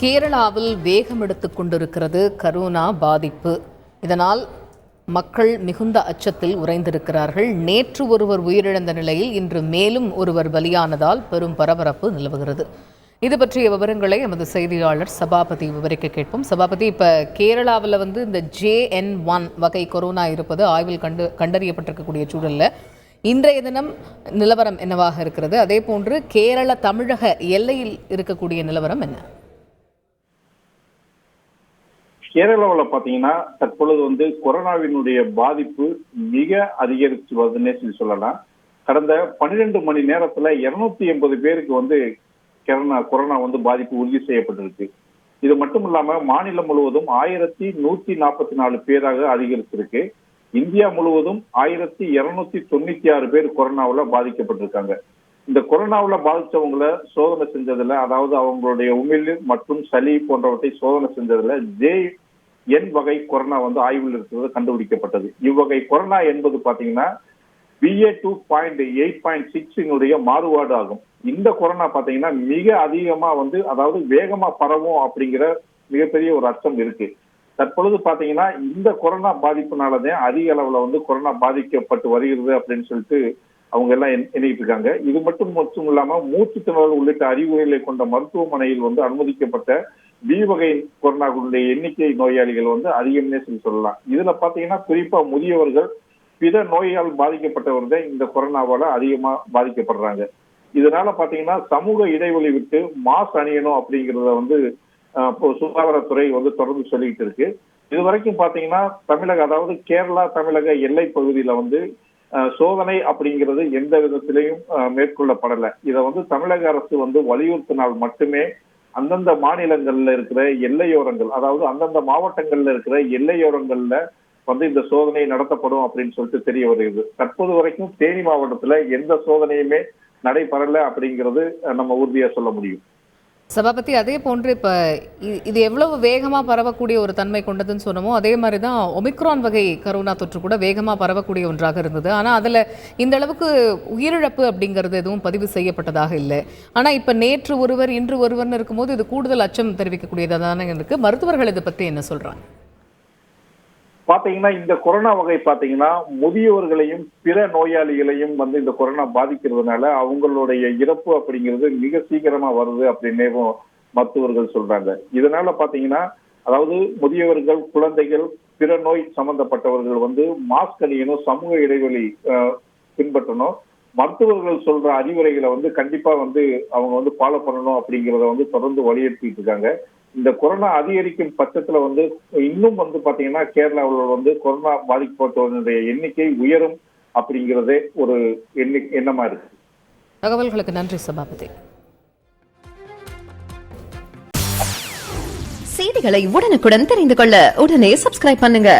கேரளாவில் வேகம் எடுத்துக் கொண்டிருக்கிறது கரோனா பாதிப்பு. இதனால் மக்கள் மிகுந்த அச்சத்தில் உறைந்திருக்கிறார்கள். நேற்று ஒருவர் உயிரிழந்த நிலையில் இன்று மேலும் ஒருவர் பலியானதால் பெரும் பரபரப்பு நிலவுகிறது. இது பற்றிய விவரங்களை எமது செய்தியாளர் சபாபதி விவரிக்க கேட்போம். சபாபதி இப்போ கேரளாவில் வந்து இந்த ஜேஎன் ஒன் வகை கொரோனா இருப்பது ஆய்வில் கண்டு கண்டறியப்பட்டிருக்கக்கூடிய சூழலில். இன்றைய தினம் நிலவரம் என்னவாக இருக்கிறது? அதே போன்று கேரள தமிழக எல்லையில் இருக்கக்கூடிய நிலவரம் என்ன? கேரளாவில் பார்த்தீங்கன்னா தற்பொழுது வந்து கொரோனாவினுடைய பாதிப்பு மிக அதிகரித்து வருதுன்னே சொல்லி சொல்லலாம். கடந்த பன்னிரெண்டு மணி நேரத்தில் இருநூத்தி எண்பது பேருக்கு வந்து கொரோனா கொரோனா வந்து பாதிப்பு உறுதி செய்யப்பட்டிருக்கு. இது மட்டும் இல்லாமல் மாநிலம் முழுவதும் ஆயிரத்தி நூத்தி நாற்பத்தி நாலு பேராக அதிகரிச்சிருக்கு. இந்தியா முழுவதும் ஆயிரத்தி இருநூத்தி தொண்ணூத்தி ஆறு பேர் கொரோனாவில் பாதிக்கப்பட்டிருக்காங்க. இந்த கொரோனாவில் பாதித்தவங்களை சோதனை செஞ்சதில் அதாவது அவங்களுடைய உமிழ் மற்றும் சளி போன்றவற்றை சோதனை செஞ்சதில் ஜே என் வகை கொரோனா வந்து ஆய்வில் இருக்கிறது கண்டுபிடிக்கப்பட்டது. இவ்வகை கொரோனா என்பது பார்த்தீங்கன்னா BA two point eight point சிக்ஸினுடைய மாறுபாடு ஆகும். இந்த கொரோனா பார்த்தீங்கன்னா மிக அதிகமாக வந்து அதாவது வேகமாக பரவும் அப்படிங்கிற மிகப்பெரிய ஒரு அச்சம் இருக்கு. தற்பொழுது பார்த்தீங்கன்னா இந்த கொரோனா பாதிப்புனாலதான் அதிக அளவில் வந்து கொரோனா பாதிக்கப்பட்டு வருகிறது அப்படின்னு சொல்லிட்டு அவங்க எல்லாம் எண்- எண்ணிட்டு இருக்காங்க இது மட்டும் மட்டும் இல்லாம மூச்சு திணறல் உள்ளிட்ட அறிகுறிகளை கொண்ட மருத்துவமனையில் வந்து அனுமதிக்கப்பட்ட பி வகை கொரோனாவுடைய எண்ணிக்கை நோயாளிகள் வந்து அதிகம்னே சொல்லி சொல்லலாம். இதுல பாத்தீங்கன்னா குறிப்பா முதியவர்கள் பிற நோயால் பாதிக்கப்பட்டவர்கள் தான் இந்த கொரோனாவால அதிகமா பாதிக்கப்படுறாங்க. இதனால பாத்தீங்கன்னா சமூக இடைவெளி விட்டு மாஸ் அணியணும் அப்படிங்கிறத வந்து சுகாதாரத்துறை வந்து தொடர்ந்து சொல்லிட்டு இருக்கு. இது வரைக்கும் பாத்தீங்கன்னா தமிழக அதாவது கேரளா தமிழக எல்லை பகுதியில வந்து சோதனை அப்படிங்கிறது எந்த விதத்திலையும் அஹ், மேற்கொள்ளப்படல. இதை வந்து தமிழக அரசு வந்து வலியுறுத்தினால் மட்டுமே அந்தந்த மாநிலங்கள்ல இருக்கிற எல்லையோரங்கள் அதாவது அந்தந்த மாவட்டங்கள்ல இருக்கிற எல்லையோரங்கள்ல வந்து இந்த சோதனை நடத்தப்படும் அப்படின்னு சொல்லிட்டு தெரிய வருகிறது. தற்போது வரைக்கும் தேனி மாவட்டத்துல எந்த சோதனையுமே நடைபெறல அப்படிங்கிறது நம்ம உறுதியா சொல்ல முடியும். சபாபதி அதே போன்று இப்போ இது எவ்வளவு வேகமாக பரவக்கூடிய ஒரு தன்மை கொண்டதுன்னு சொன்னமோ அதே மாதிரி தான் ஒமிக்ரான் வகை கரோனா தொற்று கூட வேகமாக பரவக்கூடிய ஒன்றாக இருந்தது. ஆனால் அதில் இந்த அளவுக்கு உயிரிழப்பு அப்படிங்கிறது எதுவும் பதிவு செய்யப்பட்டதாக இல்லை. ஆனால் இப்போ நேற்று ஒருவர் இன்று ஒருவர்னு இருக்கும்போது இது கூடுதல் அச்சம் தெரிவிக்கக்கூடியதாக தானே இருக்குது மருத்துவர்கள் இதை பற்றி என்ன சொல்கிறாங்க பாத்தீங்கன்னா இந்த கொரோனா வகை பாத்தீங்கன்னா முதியவர்களையும் பிற நோயாளிகளையும் வந்து இந்த கொரோனா பாதிக்கிறதுனால அவங்களுடைய இறப்பு அப்படிங்கிறது மிக சீக்கிரமா வருது அப்படின்னேவும் மருத்துவர்கள் சொல்றாங்க. இதனால பாத்தீங்கன்னா அதாவது முதியவர்கள் குழந்தைகள் பிற நோய் சம்பந்தப்பட்டவர்கள் வந்து மாஸ்க் அணியணும் சமூக இடைவெளி பின்பற்றணும். மருத்துவர்கள் சொல்ற அறிவுரைகளை வந்து கண்டிப்பா வந்து அவங்க வந்து ஃபாலோ பண்ணணும் அப்படிங்கிறத வந்து தொடர்ந்து வலியுறுத்திட்டு இருக்காங்க. இந்த கொரோனா அதிகரிக்கும் பட்சத்துல வந்து இன்னும் வந்து பாத்தீங்கன்னா கேரளாவில் வந்து கொரோனா பாதிக்கப்பட்டவர்களுடைய எண்ணிக்கை உயரும் அப்படிங்கிறதே ஒரு எண்ணி எண்ணமா இருக்கு. தகவல்களுக்கு நன்றி சபாபதி. செய்திகளை உடனுக்குடன் தெரிந்து கொள்ள உடனே சப்ஸ்கிரைப் பண்ணுங்க.